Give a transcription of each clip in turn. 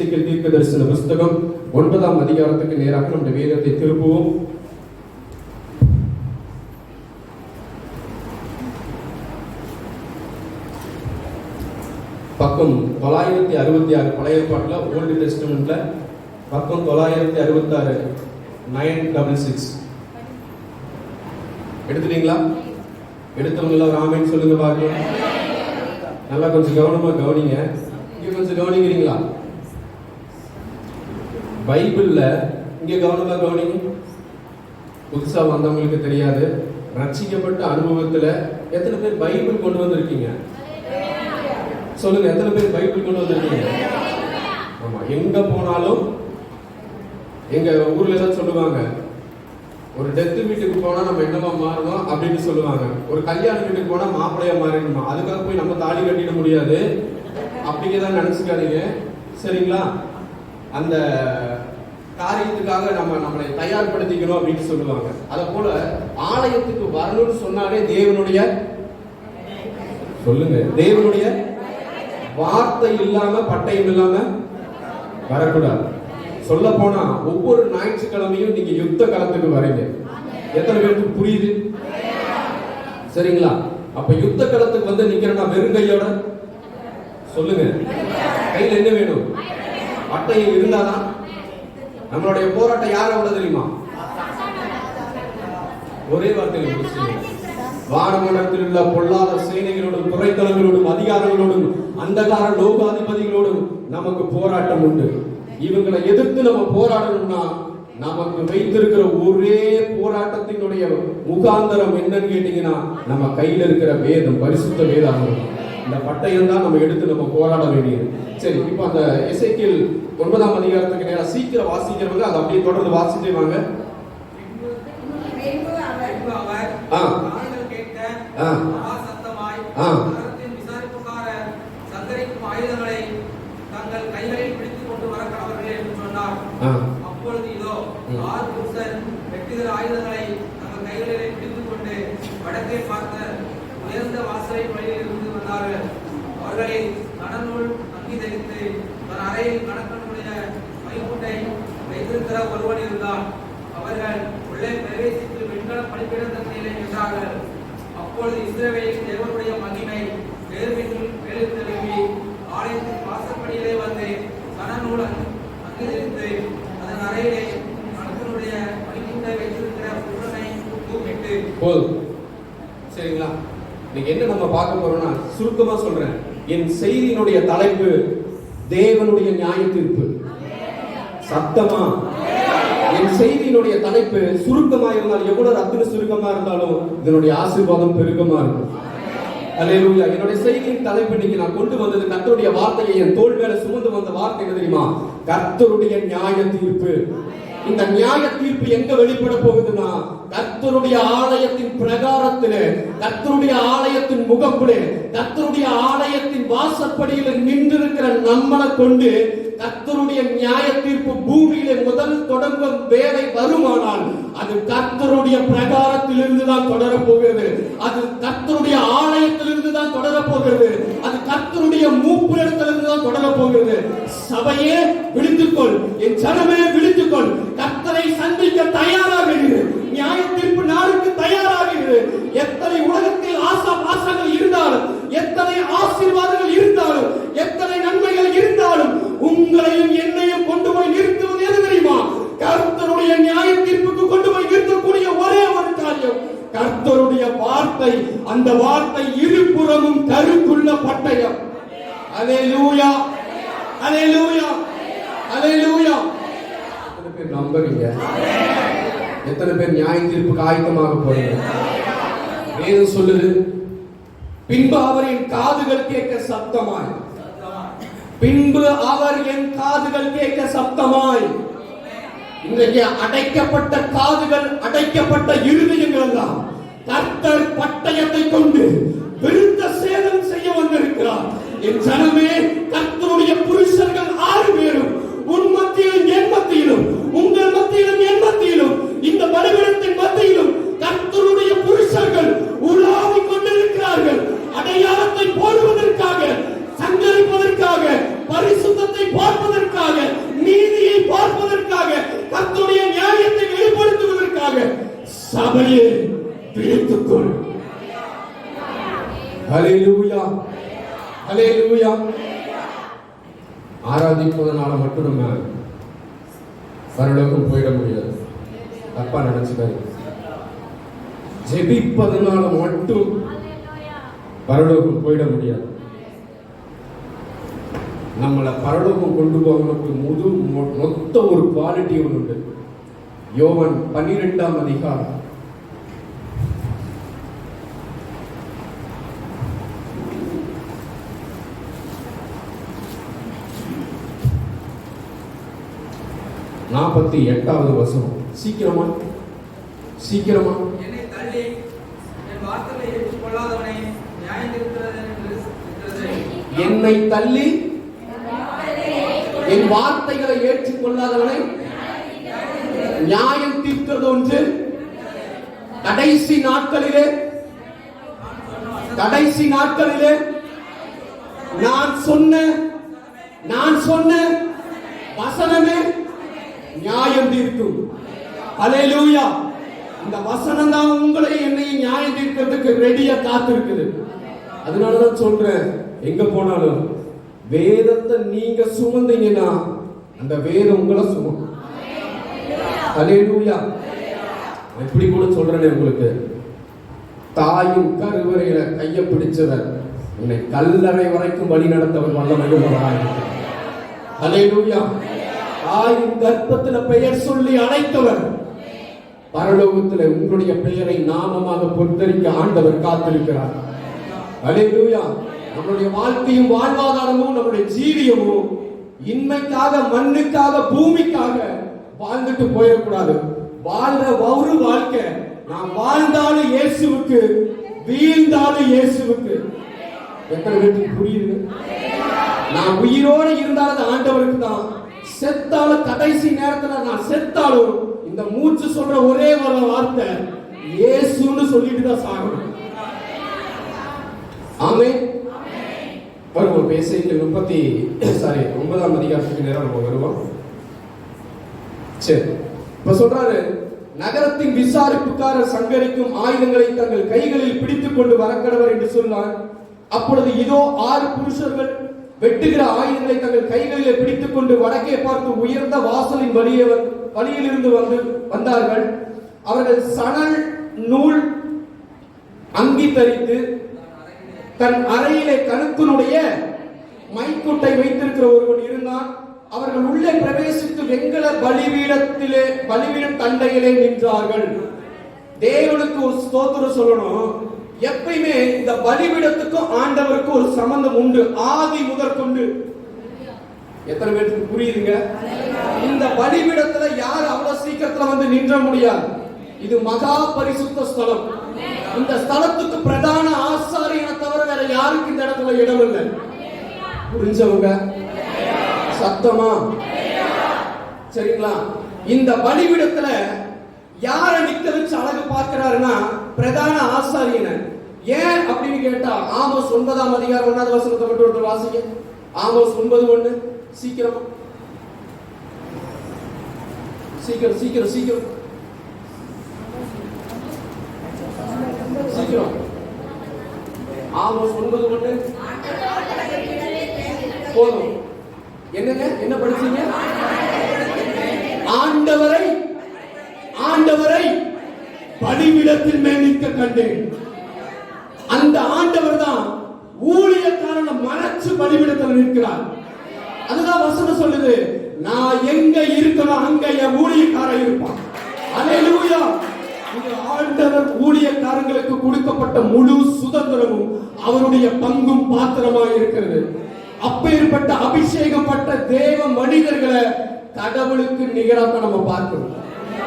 சீக்கிர தீர்க்க தரிசன புஸ்தகம் ஒன்பதாம் அதிகாரத்துக்கு நேராக நம்முடைய வேதத்தை திருப்புவோம். பக்கம் தொள்ளாயிரத்தி அறுபத்தி ஆறு பழைய ஏற்பாட்டில் ஓல்டு டெஸ்டமெண்ட்ல பக்கம் தொள்ளாயிரத்தி அறுபத்தாறு நைன் டபுள் சிக்ஸ். எடுத்துட்டீங்களா? எடுத்தவங்கள ராமன் சொல்லுங்க பாக்கலாம் நல்லா கொஞ்சம் கவனமா கவனிங்க. கொஞ்சம் கவனிக்கிறீங்களா? பைபிள்ல இங்க கவனமா கவனிங்க. புதுசா வந்தவங்களுக்கு தெரியாது. ரட்சிக்கப்பட்ட அனுபவத்துல எத்தனை பேர் பைபிள் கொண்டு வந்திருக்கீங்க? சொல்லுங்க எத்தனை பேர் பைபிள் கொண்டு வந்திருக்கீங்க? ஆமா எங்க போனாலும் எங்க ஊர்ல தான் சொல்லுவாங்க ஒரு டெத் வீட்டுக்கு போனா நம்ம என்னவா மாறணும்? அப்படின்னு சொல்லுவாங்க. ஒரு கல்யாண வீட்டுக்கு போனா மாப்பிள்ளையா மாறிடணுமா? அதுக்காக போய் நம்ம தாலி கட்டிட முடியாது. அப்படிங்கதான் நினைச்சுக்காதீங்க. சரிங்களா? அந்த காரியத்துக்காக நம்ம நம்மளை தயார்படுத்திக்கணும் அப்படின்னு சொல்லுவாங்க. அத போல ஆலயத்துக்கு வரணும்னு சொன்னாலே தேவனுடைய சொல்லுங்க. தேவனுடைய வார்த்தை இல்லாம பட்டயம் இல்லாம வரக்கூடாது. சொல்ல போனா ஒவ்வொரு ஞாயிற்றுக்கிழமையும் நீங்க யுத்த களத்துக்கு வரீங்க. எத்தனை பேருக்கு புரியுது? சரிங்களா? அப்ப யுத்த களத்துக்கு வந்து நிக்கிறேன்னா வெறும் கையோட? சொல்லுங்க. கையில என்ன வேணும்? பட்டயம் இருந்தாதான் நம்மளுடைய போராட்டம் யாரோட தெரியுமா? ஒரே வார்த்தையில் வானமண்டலத்தில் உள்ள பொல்லாத சேனைகளோடும் துறைத்தலங்களோடும் அதிகாரங்களோடும் அந்தகார லோகாதிபதிகளோடும் நமக்கு போராட்டம் உண்டு. இவங்களை எதிர்த்து நம்ம போராடணும்னா நமக்கு வைத்திருக்கிற ஒரே போராட்டத்தினுடைய முகாந்தரம் என்னன்னு கேட்டீங்கன்னா நம்ம கையில இருக்கிற வேதம் பரிசுத்த வேதாகம் இந்த பட்டயம் தான் நம்ம எடுத்து நம்ம போராட வேண்டியது சரி இப்போ அந்த இசைக்கில் ஒன்பதாம் அதிகாரத்துக்கு நேரம் சீக்கிரம் வாசிக்கிறவங்க அதை அப்படியே தொடர்ந்து வாசிட்டே வாங்க ஆ. ஆ. மகா சத்தமாய் ஆ. நகரத்தின் விசாரிப்புக்காரர் சங்கரிக்கும் ஆயுதங்களை தங்கள் கைகளில் பிடித்துக் கொண்டு வர கடவர்களே என்று சொன்னார் ஆ, அப்பொழுது இதோ ம். ஆறு புருஷர் வெட்டுகிற ஆயுதங்களை தங்கள் கைகளிலே பிடித்துக் கொண்டு வடக்கே பார்த்த உயர்ந்த வாசலை வழியில் இருந்து வந்தார்கள் அவர்களில் கடனுள் அங்கி தரித்து தன் அறையில் கணக்கனுடைய மைக்கூட்டை வைத்திருக்கிற ஒருவன் இருந்தான் அவர்கள் உள்ளே பிரவேசித்து வெண்கல பலிபீடத்தண்ணிலே நின்றார்கள் அப்பொழுது இஸ்ரவேலின் தேவனுடைய மகிமை வேர்வினில் எழுத்தெழுப்பி ஆலயத்தின் வாசற்படியிலே வந்து கனநூல் அங்கிருந்து அறையிலே வைத்திருக்கிற கூப்பிட்டு போதும். சரிங்களா? இன்னைக்கு என்ன நம்ம பார்க்க போறோம்னா சுருக்கமா சொல்றேன். என் செய்தியினுடைய தலைப்பு தேவனுடைய நியாய தீர்ப்பு. சத்தமா? என் செய்தியினுடைய தலைப்பு சுருக்கமா இருந்தாலும் எவ்வளவு அத்தனை சுருக்கமா இருந்தாலும் இதனுடைய ஆசீர்வாதம் பெருக்கமா இருக்கும். அல்லேலூயா என்னுடைய செய்தியின் தலைப்பு இன்னைக்கு நான் கொண்டு வந்தது கத்தருடைய வார்த்தையை என் தோல் மேல சுமந்து வந்த வார்த்தை என்ன தெரியுமா? கர்த்தருடைய நியாய தீர்ப்பு இந்த நியாய தீர்ப்பு எங்க வெளிப்பட போகுதுன்னா கர்த்தருடைய ஆலயத்தின் பிரகாரத்திலே கர்த்தருடைய ஆலயத்தின் முகப்பிலே கர்த்தருடைய ஆலயத்தின் வாசற்படியில நின்றிருக்கிற நம்மளை கொண்டு கத்தருடைய நியாய தீர்ப்பு பூமியிலே முதல் தொடங்கும் வேலை வருமானால் அது கத்தருடைய பிரகாரத்திலிருந்து தான் தொடரப்போகிறது அது கத்தருடைய ஆலயத்திலிருந்து தான் தொடரப்போகிறது அது கர்த்தருடைய மூப்பிடத்திலிருந்து தான் தொடரப்போகிறது சபையே விழித்துக்கொள். என் ஜனமே விழித்துக்கொள். கத்தரை சந்திக்க தயாராக இரு நியாய தீர்ப்பு நாளுக்கு தயாராக இரு எத்தனை உலகத்தில் ஆசா பாசங்கள் இருந்தாலும் எத்தனை ஆசீர்வாதங்கள் இருந்தாலும் எத்தனை நன்மைகள் இருந்தாலும் உங்களையும் என்னையும் கொண்டு போய் நிறுத்துவது எது தெரியுமா? கர்த்தருடைய நியாய தீர்ப்புக்கு கொண்டு போய் நிறுத்தக்கூடிய ஒரே ஒரு காரியம். கர்த்தருடைய வார்த்தை அந்த வார்த்தை இருபுறமும் கருக்குள்ள பட்டயம். அல்லேலூயா அல்லேலூயா லூயா எத்தனை பேர் நம்புறீங்க? எத்தனை பேர் நியாய தீர்ப்புக்கு ஆயத்தமாக போறீங்க? வேதம் சொல்லுது பின்பு அவரின் காதுகள் கேட்க சத்தமாய் பின்பு அவர் என் காதுகள் கேட்க சப்தமாய். இன்றைக்கு அடைக்கப்பட்ட காதுகள் அடைக்கப்பட்ட இருதயங்கள் எல்லாம் கர்த்தர் பட்டயத்தை கொண்டு விருத்த சேதம் செய்ய வந்திருக்கிறார். என் ஜனமே கர்த்தருடைய புருஷர்கள் ஆறு பேரும் உன் மத்தியிலும் என் மத்தியிலும் உங்கள் மத்தியிலும் என் மத்தியிலும் இந்த பலிபீடத்தின் மத்தியிலும் கர்த்தருடைய புருஷர்கள் உலாவிக் கொண்டிருக்கிறார்கள் அடையாளத்தை போடுவதற்காக சங்கரிப்பதற்காக பரிசுத்தத்தை பார்ப்பதற்காக சபையே பிடித்துக்கொள் ஹalleluya ஹalleluya ஆராதிப்பதனால மட்டும் நம்ம பரலோகம் போயிட முடியாது தப்பா நினைச்சுக்காரு ஜெபிப்பதனால மட்டும் பரலோகம் போயிட முடியாது. நம்மளை பரலோகம் கொண்டு போகிறதுக்கு முது மொ- மொத்த ஒரு குவாலிட்டி ஒன்று உண்டு. யோவன் பன்னிரெண்டாம் அதிகாரம். நாற்பத்தி எட்டாவது வசனம். சீக்கிரமா? சீக்கிரமா என்னை தள்ளி என் வார்த்தைகளை ஏற்றுக்கொள்ளாதவனை நியாயம் இருக்கிறது என்று இருக்கிறது என்னை தள்ளி என் வார்த்தைகளை ஏற்றுக்கொள்ளாதவனை நியாயம் தீர்க்கிறது ஒன்று. கடைசி நாட்களிலே கடைசி நாட்களிலே நான் சொன்ன நான் சொன்ன வசனமே நியாயம் தீர்க்கும். அலையலூயா. இந்த வசனம் தான் உங்களை என்னையும் நியாயம் தீர்க்கிறதுக்கு ரெடியா காத்திருக்குது. அதனாலதான் சொல்றேன். எங்க போனாலும் வேதத்தை நீங்க சுமந்தீங்கன்னா அந்த வேதம் உங்களை சுமக்கும். அலையலூயா எப்படி கூட சொல்றேனே உங்களுக்கு. தாயின் கருவறையில கைய பிடிச்சவர் உன்னை கல்லறை வரைக்கும் வழி நடத்தவர் வல்லமையுள்ளவராயிருக்கிறார் ஹalleluya. தாயின் கர்ப்பத்துல பெயர் சொல்லி அழைத்தவர் பரலோகத்துல உங்களுடைய பெயரை நாமமாக பொறுத்தரிக்க ஆண்டவர் காத்திருக்கிறார். ஹalleluya. நம்முடைய வாழ்க்கையும் வாழ்வாதாரமும் நம்முடைய ஜீவியமும் இன்மைக்காக மண்ணுக்காக பூமிக்காக வாழ்ந்துட்டு போயிடக்கூடாது வாழ்ற ஒரு வாழ்க்கை நான் வாழ்ந்தாலும் இயேசுவுக்கு வீழ்ந்தாலும் இயேசுவுக்கு. எத்தனை பேருக்கு புரியுது? நான் உயிரோடு இருந்தாலும் அது ஆண்டவருக்கு தான். செத்தாலும் கடைசி நேரத்துல நான் செத்தாலும் இந்த மூச்சு சொல்ற ஒரே ஒரு வார்த்தை இயேசுன்னு சொல்லிட்டு தான் சாகணும். ஆமே வருவோம் பேசிட்டு முப்பத்தி சாரி ஒன்பதாம் அதிகாரத்துக்கு நேரம் நம்ம வருவோம். சரி. இப்ப சொல்றாரு நகரத்தின் விசாரிப்புக்காரர் சங்கரிக்கும் ஆயுதங்களை தங்கள் கைகளில் பிடித்துக் கொண்டு வரக்கடவர் என்று சொன்னார். அப்பொழுது இதோ ஆறு புருஷர்கள் வெட்டுகிற ஆயுதங்களை தங்கள் கைகளிலே பிடித்துக் கொண்டு வடக்கே பார்த்து உயர்ந்த வாசலின் வழியே வ- வழியிலிருந்து வந்து வந்தார்கள். அவர்கள் சணல் நூல் அங்கி தரித்து தன் அறையிலே கணுக்கனுடைய மைக்குட்டை வைத்திருக்கிற ஒருவன் இருந்தான். அவர்கள் உள்ளே பிரவேசித்து வெங்கல பலிபீடத்திலே பலிபீட தண்டையிலே நின்றார்கள். தேவனுக்கு ஒரு ஸ்தோத்திரம் சொல்லணும். எப்பயுமே இந்த பலிபீடத்துக்கும் ஆண்டவருக்கும் ஒரு சம்பந்தம் உண்டு. ஆதி முதற்கொண்டு எத்தனை பேருக்கு புரியுதுங்க? இந்த பலிபீடத்துல யார் அவ்வளவு சீக்கிரத்துல வந்து நின்ற முடியாது. இது மகா பரிசுத்த ஸ்தலம். இந்த ஸ்தலத்துக்கு பிரதான ஆசாரியனை தவிர வேற யாருக்கு இந்த இடத்துல இடம் இல்லை புரிஞ்சவங்க? சத்தமா? சரிங்களா? இந்த பலிவிடத்துல யார நிக்க வச்சு அழகு பார்க்கிறாருன்னா பிரதான ஆசாரியனை. ஏன் அப்படின்னு கேட்டா ஆமோஸ் ஒன்பதாம் அதிகாரம் ஒன்னாவது வசனத்தை மட்டும் ஒருத்தர் வாசிங்க. ஆமோஸ் ஒன்பது ஒண்ணு. சீக்கிரமா. சீக்கிரம் சீக்கிரம் சீக்கிரம். சீக்கிரம். ஆமோஸ் ஒன்பது ஒண்ணு போதும். என்னங்க? என்ன படிச்சீங்க? ஆண்டவரை ஆண்டவரை பலிபீடத்தில் மேல் நிற்க கண்டேன். அந்த ஆண்டவர் தான் ஊழியக்காரனை மறைச்சு பலிபீடத்தில் நிற்கிறார். அதுதான் வசனம் சொல்லுது. நான் எங்க இருக்கிறோம் அங்க என் ஊழியக்காரன் இருப்பான். அல்லேலூயா ஆண்டவர் ஊழியக்காரங்களுக்கு கொடுக்கப்பட்ட முழு சுதந்திரமும் அவருடைய பங்கும் பாத்திரமாக இருக்கிறது. அப்பேற்பட்ட அபிஷேகப்பட்ட தேவ மனிதர்களை கடவுளுக்கு நிகராக நம்ம பார்க்கணும்.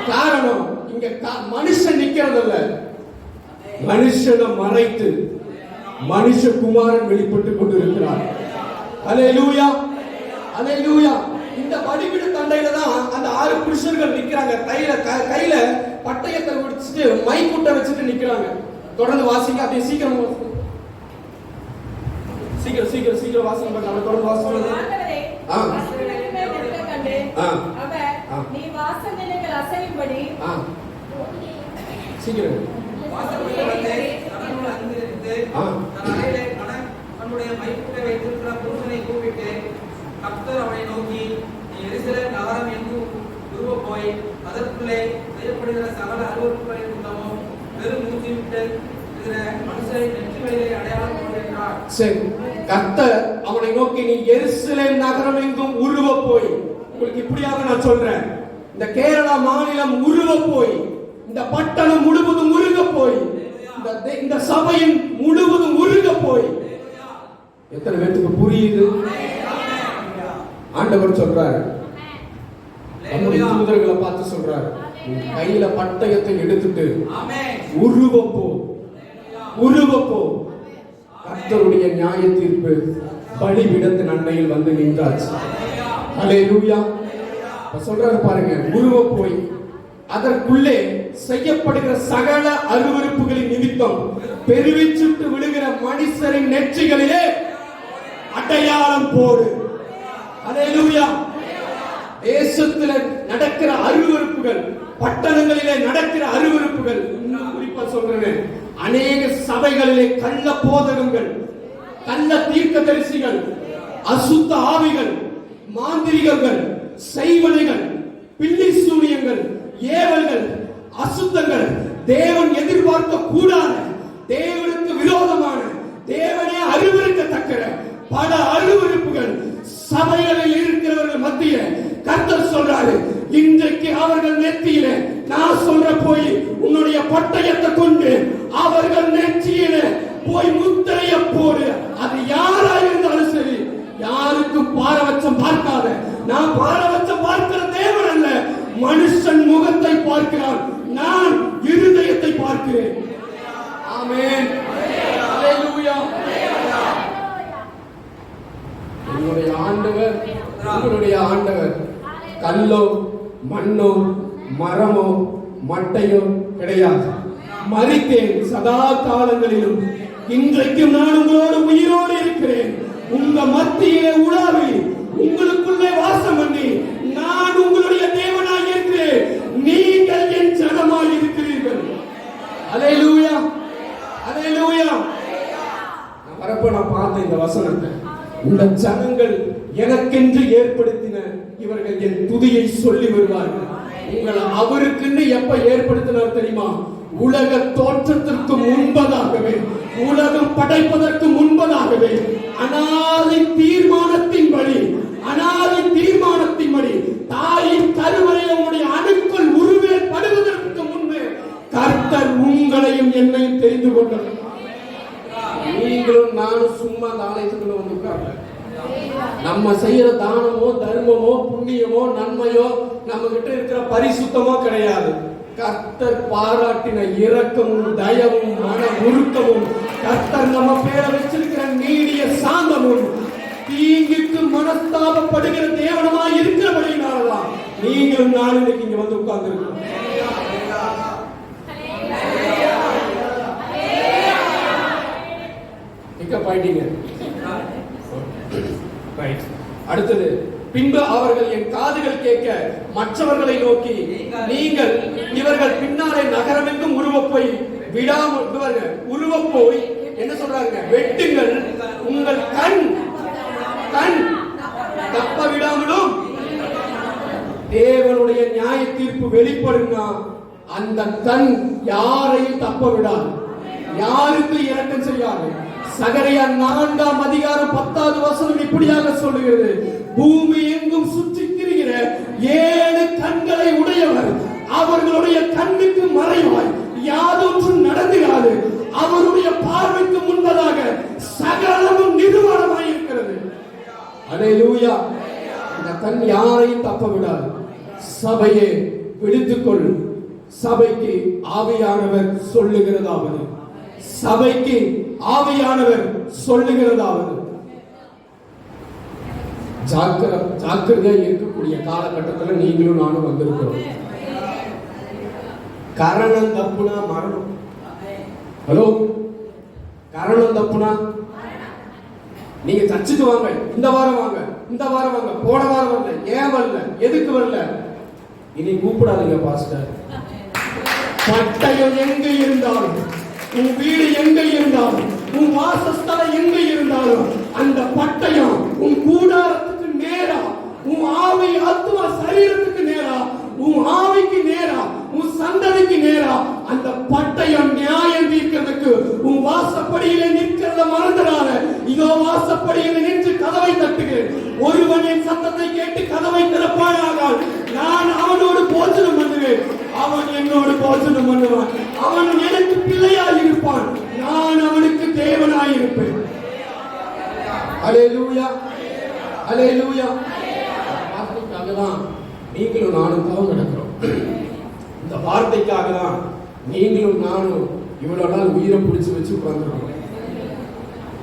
காரணம் இங்க மனுஷன் நிக்கிறதில்ல. மனுஷனை மறைத்து மனுஷகுமாரன் வெளிப்பட்டுக் லூயா அல்லேலூயா லூயா இந்த வடிவிடு தண்டையில தான் அந்த ஆறு புருஷர்கள் நிக்கிறாங்க. கையில கையில பட்டயத்தை வச்சுட்டு மைக்குட்டை வச்சுட்டு நிக்கிறாங்க. தொடர்ந்து வாசிங்க அப்படியே சீக்கிரம். சீக்கிரம் சீக்கிரம் சீக்கிரம் வாசிங்க பாருங்க தொடர்ந்து ஆ. நீ வாசல் நிலைகள் அசையும்படி. சீக்கிரம். தன்னுடைய வைத்திருக்கிற புருஷனை கூப்பிட்டு கர்த்தர் அவனை நோக்கி நீ நகரம் எங்கும் உருவ போய் அதற்குள்ளே செய்யப்படுகிற சகல அலுவலர்களின் மூலமும் பெரும் மூச்சுவிட்டு இருக்கிற மனுஷரை நெற்றிகளிலே அடையாளம் கொள்கின்றார் சரி கர்த்தர் அவனை நோக்கி நீ எருசலேம் நகரம் எங்கும் உருவ போய். உங்களுக்கு இப்படியாக நான் சொல்றேன். இந்த கேரளா மாநிலம் உருவ போய் இந்த பட்டணம் முழுவதும் உருக போய் இந்த சபையின் முழுவதும் உருக போய். எத்தனை பேருக்கு புரியுது? ஆண்டவர் சொல்றாரு. நம்முடைய தூதர்களை பார்த்து சொல்றாரு. கையில பட்டயத்தை எடுத்துட்டு உருவப்போ உருவப்போ கர்த்தருடைய நியாய தீர்ப்பு பலிபிடத்தின் அண்டையில் வந்து நின்றாச்சு. ஹalleluya அப்ப சொல்றாரு பாருங்க. உருவ போய் அதற்குள்ளே செய்யப்படுகிற சகல அருவருப்புகளின் நிமித்தம் பெருவிச்சுட்டு விழுகிற மனுஷரின் நெற்றிகளிலே அடையாளம் போடு. ஹalleluya தேசத்துல நடக்கிற அருவறுப்புகள் பட்டணங்களிலே நடக்கிற அருவறுப்புகள் இன்னும் குறிப்பா சொல்றேன். அநேக சபைகளிலே கள்ள போதகங்கள் கள்ள தீர்க்கதரிசிகள் அசுத்த ஆவிகள் மாந்திரிகங்கள் செய்வனைகள் பில்லி சூனியங்கள் ஏவல்கள் அசுத்தங்கள் தேவன் எதிர்பார்க்க கூடாத தேவனுக்கு விரோதமான தேவனே அருவருக்கத்தக்க பல அருவருப்புகள் சபைகளில் இருக்கிறவர்கள் மத்தியில கர்த்தர் சொல்றாரு இன்றைக்கு அவர்கள் நெத்தியில நான் சொல்ற போய் உன்னுடைய பட்டயத்தை கொண்டு அவர்கள் நெற்றியில போய் முத்திரைய போடு. அது யாரா இருந்தாலும் சரி யாருக்கும் பாரபட்சம் பார்க்காத. நான் பாரபட்சம் பார்க்கிற தேவன் அல்ல. மனுஷன் முகத்தை பார்க்கிறான். நான் இருதயத்தை பார்க்கிறேன். ஆமேன். ஹalleluya. என்னுடைய ஆண்டவர் உங்களுடைய ஆண்டவர். கல்லோ மண்ணோ மரமோ மட்டையோ கிடையாது. மறித்தேன் சதா காலங்களிலும். இன்றைக்கும் நான் உங்களோடு உயிரோடு இருக்கிறேன். உங்க மத்தியிலே உலாவி உங்களுக்குள்ளே வாசம் பண்ணி நான் உங்களுடைய தேவனாய் இருக்கிறேன் நீங்கள் என் ஜனமாய் இருக்கிறீர்கள் அலையலூயா அலையலூயா நான் வரப்ப நான் பார்த்தேன் இந்த வசனத்தை இந்த ஜனங்கள் எனக்கென்று ஏற்படுத்தின இவர்கள் என் துதியை சொல்லி வருவார்கள். உங்களை அவருக்குன்னு எப்ப ஏற்படுத்தினார் தெரியுமா? உலக தோற்றத்திற்கு முன்பதாகவே உலகம் படைப்பதற்கு முன்பதாகவே அனாதை தீர்மானத்தின் படி அனாதை தீர்மானத்தின் படி தாயின் கருவறை உங்களுடைய அணுக்கள் உருவேற்படுவதற்கு முன்பே கர்த்தர் உங்களையும் என்னையும் தெரிந்து கொண்டார் நீங்களும் நானும் சும்மா அந்த ஆலயத்துக்குள்ள வந்து நம்ம செய்யற தானமோ தர்மமோ புண்ணியமோ நன்மையோ நம்ம கிட்ட இருக்கிற பரிசுத்தமோ கிடையாது. கர்த்தர் பாராட்டின இரக்கமும் தயவும் மன உருக்கமும் கர்த்தர் நம்ம பேர வச்சிருக்கிற நீடிய சாந்தமும் தீங்குக்கு மனஸ்தாபப்படுகிற தேவனமா இருக்கிறபடினாலதான் நீங்களும் நானும் இன்னைக்கு இங்க வந்து உட்கார்ந்து பிக்கப் ஆயிட்டீங்க அடுத்தது பின்பு அவர்கள் என் காதுகள் கேட்க மற்றவர்களை நோக்கி நீங்கள் இவர்கள் பின்னாலே நகரமெங்கும் உருவ போய் விடாமல் உருவ போய் என்ன சொல்றாங்க வெட்டுங்கள் உங்கள் கண். கண். தப்ப விடாமலும் தேவனுடைய நியாய தீர்ப்பு வெளிப்படுங்க அந்த கண் யாரையும் தப்ப விடாது. யாருக்கு இரக்கம் செய்யாது? சகரியா நான்காம் அதிகாரம் பத்தாவது வசனம் இப்படியாக சொல்லுகிறது. பூமி எங்கும் சுற்றி திரிகிற ஏழு கண்களை உடையவர். அவர்களுடைய கண்ணுக்கு மறைவாய். யாதொன்றும் நடந்துகாது அவருடைய பார்வைக்கு முன்பதாக சகலமும் நிறுவனமாய் இருக்கிறது. லூயா இந்த கண் யாரையும் தப்ப விடாது சபையே விடுத்துக்கொள். சபைக்கு ஆவியானவர் சொல்லுகிறதாவது. சபைக்கு ஆவியானவர் சொல்லுகிறதாவது. ஜாக்கிரதையா இருக்கக்கூடிய காலகட்டத்துல நீங்களும் நானும் வந்திருக்கிறோம். கரணம் தப்புனா மரணம். ஹலோ? கரணம் தப்புனா? நீங்க சர்ச்சுக்கு வாங்க இந்த வாரம் வாங்க இந்த வாரம் வாங்க போன வாரம் வரல ஏன் வரல எதுக்கு வரல? இனி கூப்பிடாதீங்க பாஸ்டர். பட்டயம் எங்க இருந்தாலும் உன் வீடு எங்க இருந்தாலும் உன் வாசஸ்தலம் எங்க இருந்தாலும் அந்த பட்டயம் உன் கூடாரத்துக்கு நேரா உன் ஆவி ஆத்மா சரீரத்துக்கு நேரா உன் ஆவிக்கு நேரா உன் சந்ததிக்கு நேரா அந்த பட்டயம் நியாயம் தீர்க்கிறதுக்கு உன் வாசப்படியில நிற்கிறத மறந்துடாத. இதோ வாசப்படியில நின்று கதவை தட்டுகிறேன். ஒருவன் என் சத்தத்தை கேட்டு கதவை திறப்பானானால் நான் அவனோடு போஜனம் பண்ணுவேன். அவன் என்னோடு போஜனம் பண்ணுவான். அவன் எனக்கு பிள்ளையா இருப்பான் நான் அவனுக்கு தேவனாய் இருப்பேன் அலேலூயா அலேலூயா வார்த்தைக்காக தான் நீங்களும் நானும் தவம் நடக்கிறோம். இந்த வார்த்தைக்காக தான் நீங்களும் நானும் இவ்வளவு நாள் உயிரை பிடிச்சு வச்சு உட்கார்ந்துருக்கோம்.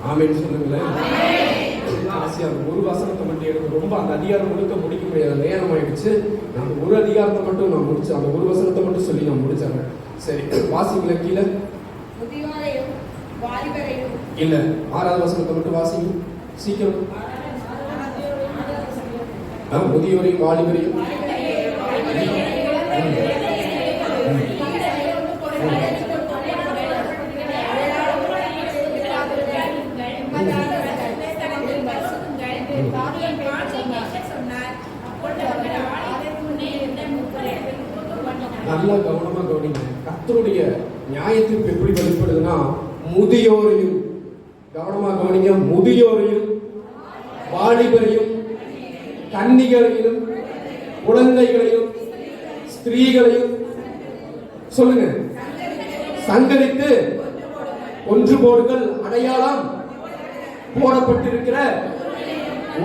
ஆமென்னு சொல்லுங்களேன். அந்த ஒரு வசனத்தை மட்டும் எனக்கு ரொம்ப அந்த அதிகாரம் முழுக்க முடிக்க முடியாது நேரம் ஆயிடுச்சு. நான் ஒரு அதிகாரத்தை மட்டும் நான் முடிச்சேன். அந்த ஒரு வசனத்தை மட்டும் சொல்லி நான் முடிச்சேன். சரி வாசிக்கல கீழே. இல்ல ஆறாவது வசனத்தை மட்டும் வாசிங்க. சீக்கிரம். முதியோரையும் வாலிபரையும். நல்லா கவனமா கவனிங்க. கத்தருடைய நியாயத்திற்கு எப்படி வெளிப்படுதுன்னா முதியோரையும் கவனமாக கவனிங்க முதியோரையும் வாலிபரையும் கன்னிகளையும் குழந்தைகளையும் ஸ்திரீகளையும் சொல்லுங்க. சங்கரித்து ஒன்று போடுங்கள் அடையாளம் போடப்பட்டிருக்கிற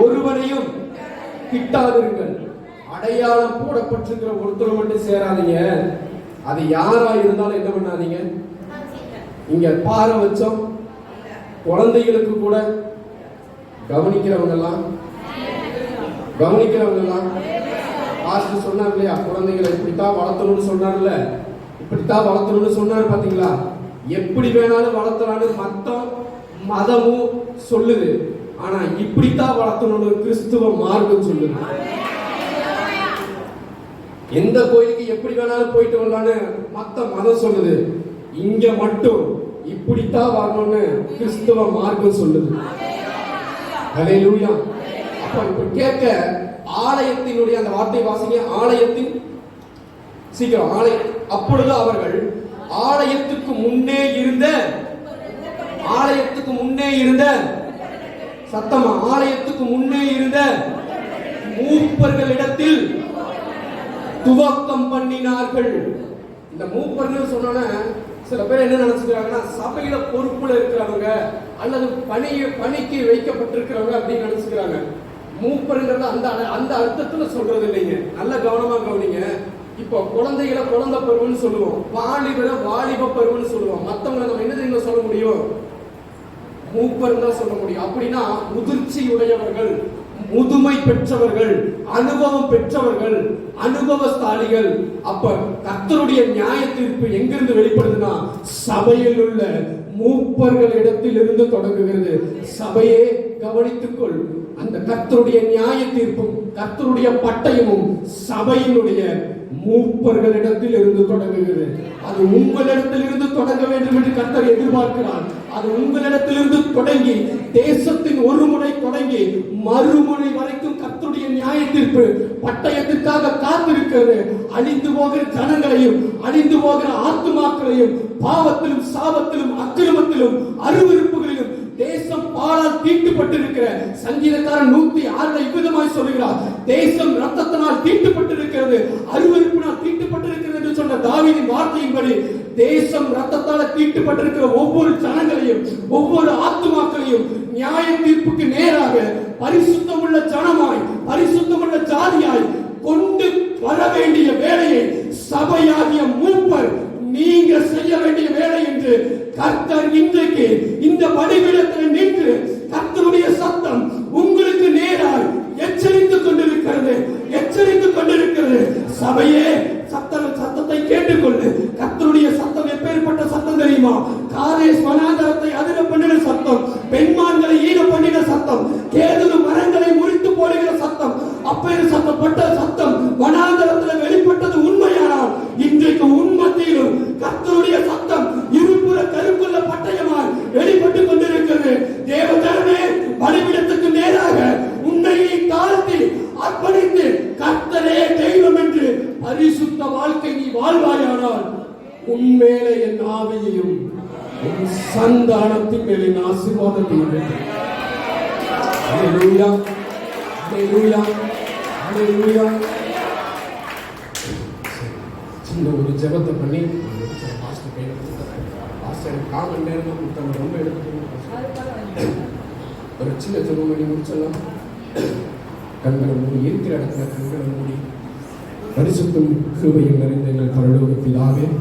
ஒருவரையும் கிட்டாதிருங்கள். அடையாளம் போடப்பட்டிருக்கிற ஒருத்தர் மட்டும் சேராதீங்க. அது யாரா இருந்தாலும் என்ன பண்ணாதீங்க. இங்க பாறை வச்சோம். குழந்தைகளுக்கு கூட கவனிக்கிறவங்க எல்லாம் கவனிக்கிறவங்க எல்லாம் பாஸ்டர் சொன்னார் இல்லையா குழந்தைகளை இப்படித்தான் வளர்த்தணும்னு சொன்னார்ல இப்படித்தான் வளர்த்தணும்னு சொன்னார் பாத்தீங்களா? எப்படி வேணாலும் வளர்த்தலான்னு மத்தம் மதமும் சொல்லுது. ஆனா இப்படித்தான் வளர்த்தணும்னு கிறிஸ்துவ மார்க்கம் சொல்லுது. எந்த கோயிலுக்கு எப்படி வேணாலும் போயிட்டு வரலான்னு மத்த மதம் சொல்லுது. இங்க மட்டும் இப்படித்தான் வரணும்னு கிறிஸ்துவ மார்க்கம் சொல்லுது. அலையிலூயா அப்ப இப்ப கேட்க ஆலயத்தினுடைய அந்த வார்த்தை வாசிங்க. ஆலயத்தின் சீக்கிரம் ஆலய அப்பொழுது அவர்கள் ஆலயத்துக்கு முன்னே இருந்த ஆலயத்துக்கு முன்னே இருந்த சத்தமா? ஆலயத்துக்கு முன்னே இருந்த மூப்பர்களிடத்தில் துவக்கம் பண்ணினார்கள். இந்த மூப்பர்கள் சொன்னோன்னா சில பேர் என்ன நினைச்சுக்கிறாங்கன்னா சபையில பொறுப்புல இருக்கிறவங்க அல்லது பணி பணிக்கு வைக்கப்பட்டிருக்கிறவங்க அப்படின்னு நினைச்சுக்கிறாங்க. மூப்பருங்கிறது அந்த அந்த அர்த்தத்துல சொல்றது இல்லைங்க. நல்ல கவனமா கவனிங்க. இப்போ குழந்தைகளை குழந்தை பருவம்னு சொல்லுவோம். வாலிபரை வாலிப பருவம்னு சொல்லுவோம். மத்தவங்களை நம்ம என்ன தெரியுமா சொல்ல முடியும்? மூப்பர் தான் சொல்ல முடியும். அப்படின்னா முதிர்ச்சி உடையவர்கள் முதுமை பெற்றவர்கள் அனுபவம் பெற்றவர்கள் அனுபவஸ்தாலிகள் அப்ப கத்தருடைய நியாய தீர்ப்பு எங்கிருந்து வெளிப்படுதுன்னா சபையில் உள்ள மூப்பர்கள் இடத்தில் இருந்து தொடங்குகிறது. சபையே கவனித்துக்கொள். அந்த கத்தருடைய நியாய தீர்ப்பும் கத்தருடைய பட்டயமும் சபையினுடைய மூப்பர்களிடத்தில் இருந்து தொடங்குகிறது. அது உங்களிடத்தில் இருந்து தொடங்க வேண்டும் என்று கத்தர் எதிர்பார்க்கிறார். அது உங்களிடத்திலிருந்து தொடங்கி தேசத்தின் ஒரு முனை தொடங்கி மறுமுனை வரைக்கும் கத்துடைய நியாய தீர்ப்பு பட்டயத்திற்காக காத்திருக்கிறது. அழிந்து போகிற ஜனங்களையும் அழிந்து போகிற ஆத்துமாக்களையும் பாவத்திலும் சாபத்திலும் அக்கிரமத்திலும் அருவருப்புகளிலும் தேசம் பாலால் தீட்டுப்பட்டிருக்கிற சங்கீதக்காரன் நூத்தி ஆறுல இவ்விதமாய் சொல்லுகிறார். தேசம் ரத்தத்தினால் தீட்டுப்பட்டிருக்கிறது அருவருப்பினால் தீட்டுப்பட்டிருக்கிறது என்று சொன்ன தாவியின் வார்த்தையின்படி தேசம் ரத்தத்தால தீட்டுப்பட்டிருக்கிற ஒவ்வொரு ஜனங்களையும் ஒவ்வொரு ஆத்துமாக்களையும் நியாய தீர்ப்புக்கு நேராக பரிசுத்தமுள்ள ஜனமாய் பரிசுத்தமுள்ள ஜாதியாய் கொண்டு வர வேண்டிய வேலையை சபையாகிய மூப்பர் நீங்க செய்ய வேண்டிய வேலை என்று கர்த்தர் இன்றைக்கு இந்த பலிபீடத்தில் நின்று கர்த்தருடைய சத்தம் உங்களுக்கு நேராய் எச்சரித்துக் கொண்டிருக்கிறது எச்சரித்துக் கொண்டிருக்கிறது சபையே சத்தம் சத்தத்தை கேட்டுக்கொண்டு கர்த்தருடைய சத்தம் எப்பேற்பட்ட சத்தம் தெரியுமா காரேஸ் வனாந்தரத்தை அதிர பண்ணின சத்தம் பெண்மான்களை ஈர பண்ணின சத்தம் கேதுரு மரங்களை முறித்து போடுகிற சத்தம் அப்பேறு சத்தப்பட்ட சத்தம் வனாந்தரத்தில் வெளிப்பட்டது உண்மையானால் இன்றைக்கு உன் மத்தியிலும் வாழ்வாயானால் உன்மேலே என் ஆவியையும் உன் சந்தானத்தின் மேலே என் ஆசீர்வாதத்தையும் சின்ன ஒரு ஜெபத்தை பண்ணி பாஸ்டர் கையில் பாஸ்டர் காமன் நேரம் கொடுத்தாங்க ரொம்ப எடுத்து ஒரு சின்ன ஜெபம் பண்ணி முடிச்சிடலாம். கண்களை மூடி இருக்கிற இடத்துல கண்களை மூடி பரிசுத்தும் கிருபையும் நிறைந்த எங்கள் பரலோகத்தில் ஆவேன்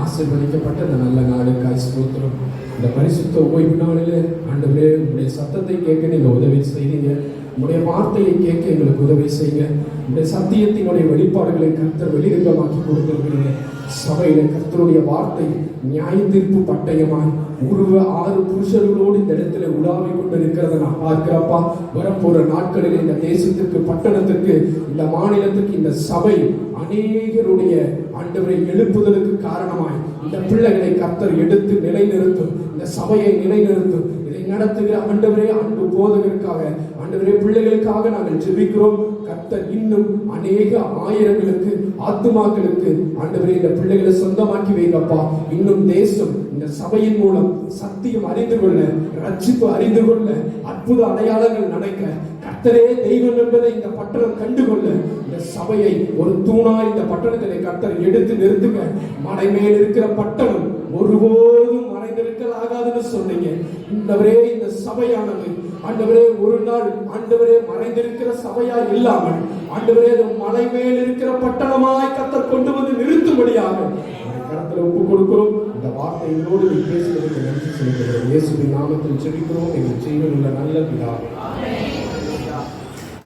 ஆசீர்வதிக்கப்பட்ட இந்த நல்ல நாளுக்காய் ஸ்தோத்திரம். இந்த பரிசுத்த ஓய்வு நாளில் ஆண்டவரே உங்களுடைய சத்தத்தை கேட்க நீங்கள் உதவி செய்தீங்க உங்களுடைய வார்த்தையை கேட்க எங்களுக்கு உதவி செய்யுங்க. உங்களுடைய சத்தியத்தினுடைய வெளிப்பாடுகளை கருத்த வெளிரங்கமாக்கி கொடுத்துருக்கிறீங்க. சபையில கர்த்தருடைய வார்த்தை நியாய தீர்ப்பு பட்டயமாய் உருவ ஆறு புருஷர்களோடு இந்த இடத்துல உலாவி கொண்டிருக்கிறத நான் பார்க்கிறப்பா வரப்போற நாட்களில் இந்த தேசத்திற்கு பட்டணத்திற்கு இந்த மாநிலத்துக்கு இந்த சபை அநேகருடைய ஆண்டவரை எழுப்புதலுக்கு காரணமாய் இந்த பிள்ளைகளை கர்த்தர் எடுத்து நிலைநிறுத்தும் இந்த சபையை நிலைநிறுத்தும். இதை நடத்துகிற ஆண்டவரே அன்பு போதகருக்காக ஆண்டவரே பிள்ளைகளுக்காக நாங்கள் ஜெபிக்கிறோம். கர்த்தர் இன்னும் அநேக ஆயிரங்களுக்கு ஆத்துமாக்களுக்கு ஆண்டவரே இந்த பிள்ளைகளை சொந்தமாக்கி வைங்கப்பா. இன்னும் தேசம் இந்த சபையின் மூலம் சத்தியம் அறிந்து கொள்ள ரட்சிப்பு அறிந்து கொள்ள அற்புத அடையாளங்கள் நடக்க கர்த்தரே தெய்வம் என்பதை இந்த பட்டணம் கண்டுகொள்ள இந்த சபையை ஒரு தூணா இந்த பட்டணத்திலே கர்த்தர் எடுத்து நிறுத்துங்க. மலை மேல் இருக்கிற பட்டணம் ஒருபோதும் மறைந்திருக்கலாகாதுன்னு சொன்னீங்க. இந்தவரே இந்த சபையானது ஆண்டவரே ஒரு நாள் ஆண்டவரே மறைந்திருக்கிற சபையா இல்லாமல் ஆண்டவரே மலை மேல் இருக்கிற பட்டணமாய் கர்த்தர் கொண்டு வந்து நிறுத்தும்படியாக உம்முடைய ஒப்பு கொடுக்கிறோம். இந்த வார்த்தைகளோடு நீ பேசுவதற்கு நன்றி செலுத்துகிறோம் இயேசுவின் நாமத்தில் செபிக்கிறோம் எங்கள் ஜீவனுள்ள நல்ல பிதாவே